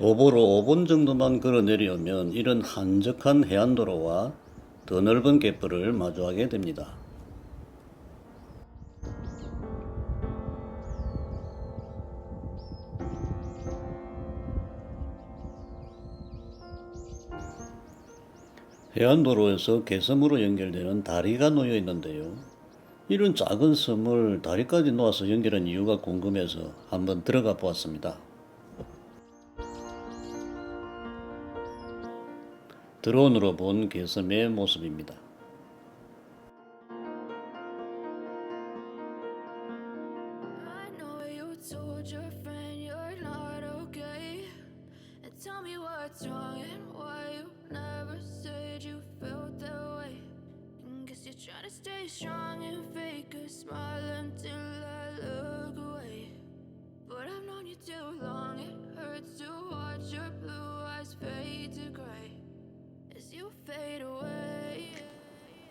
도보로 5분 정도만 걸어 내려오면 이런 한적한 해안도로와 더 넓은 갯벌을 마주하게 됩니다. 해안도로에서 개섬으로 연결되는 다리가 놓여 있는데요. 이런 작은 섬을 다리까지 놓아서 연결한 이유가 궁금해서 한번 들어가 보았습니다. 드론으로 본 개섬의 모습입니다.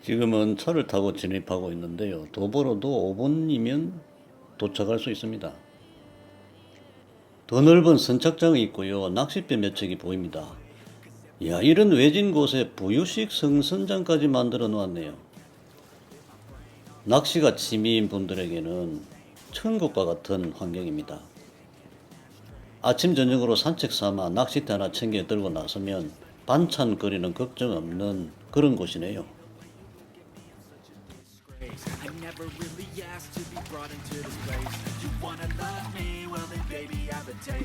지금은 차를 타고 진입하고 있는데요. 도보로도 5분이면 도착할 수 있습니다. 더 넓은 선착장이 있고요. 낚싯배 몇 척이 보입니다. 야, 이런 외진 곳에 부유식 성선장까지 만들어 놓았네요. 낚시가 취미인 분들에게는 천국과 같은 환경입니다. 아침 저녁으로 산책 삼아 낚싯대 하나 챙겨 들고 나서면 반찬거리는 걱정 없는 그런 곳이네요. I never really asked to be brought into this place. You wanna love me, well then baby I